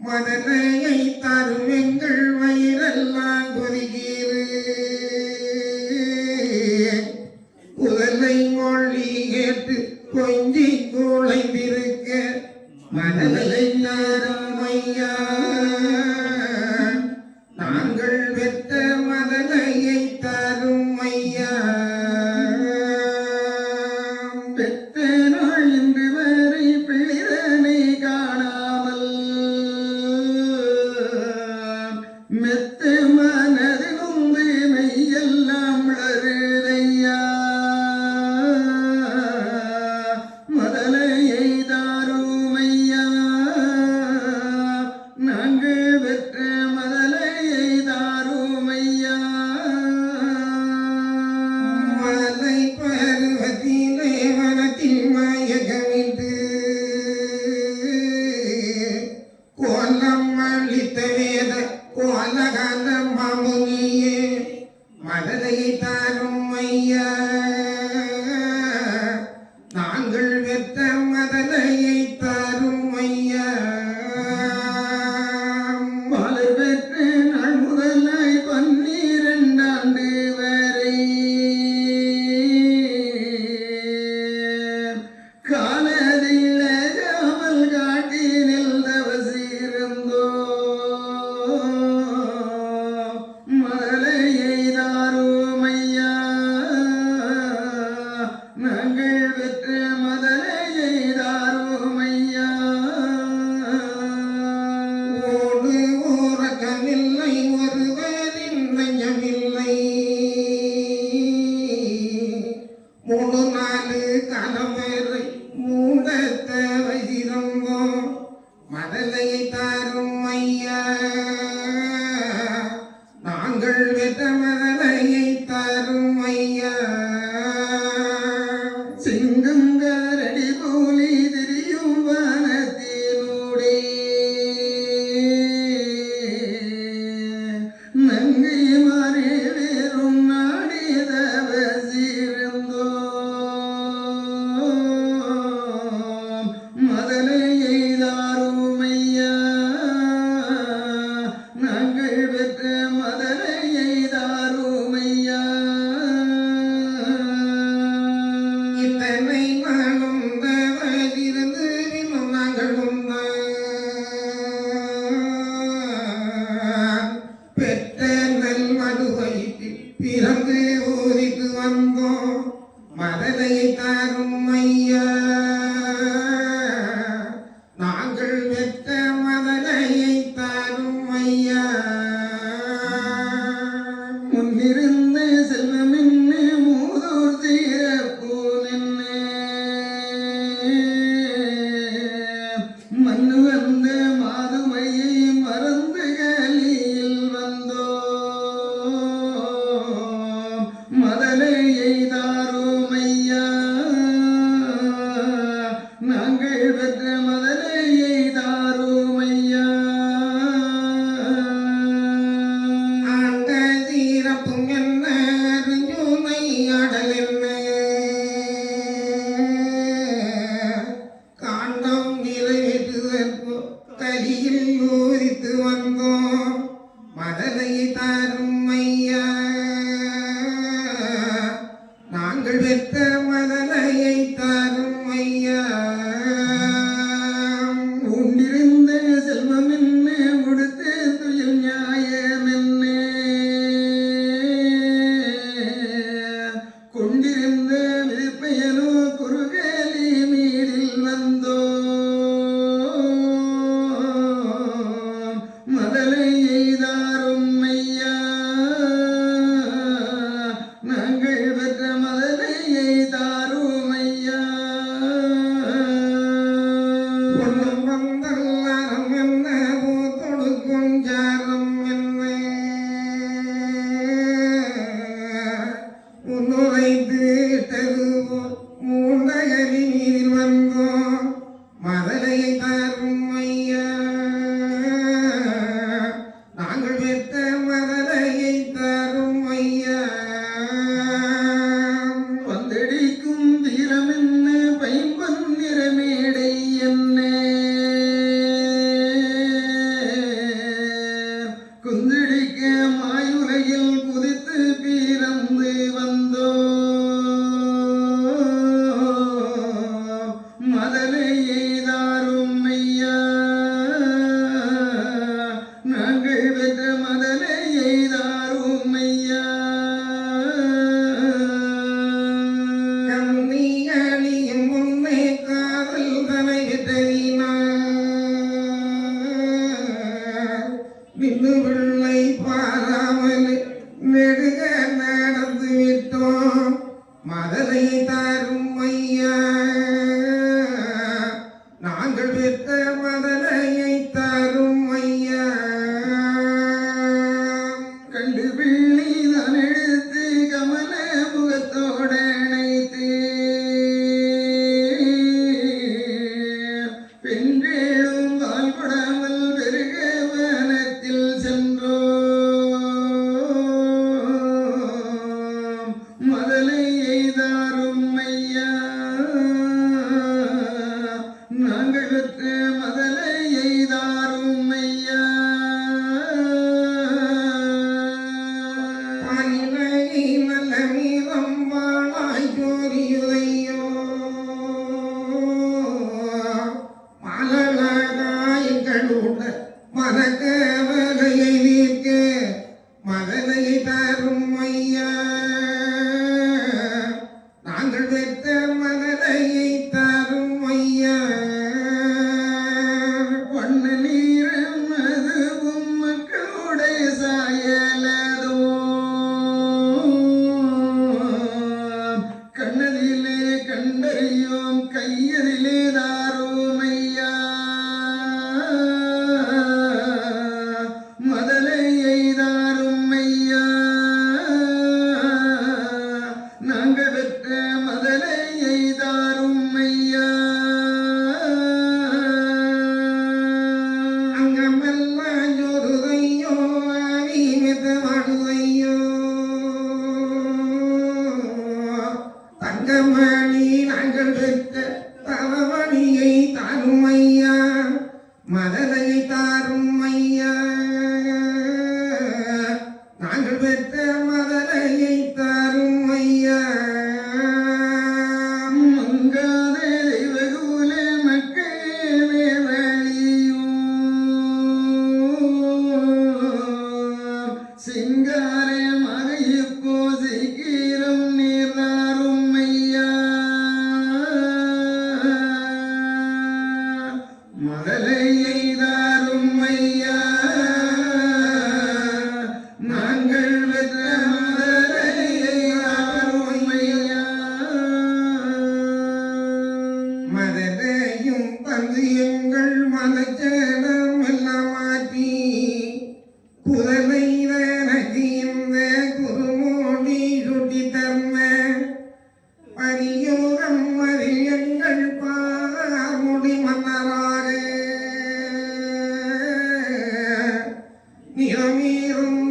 மதனையை தருவெங்கள் வயிறெல்லாம் கொதிகீரு உதலை மொழி கேட்டு கொஞ்சி குழைந்திருக்க மனதை நாராமையா நாங்கள் நாங்கள் மதனையை நாங்கள் வெற்ற me கொண்டிருந்த விதிப்பயனோ eterno. மனக்கே தங்கமணி நாங்கள் மதலை நிறமீறும்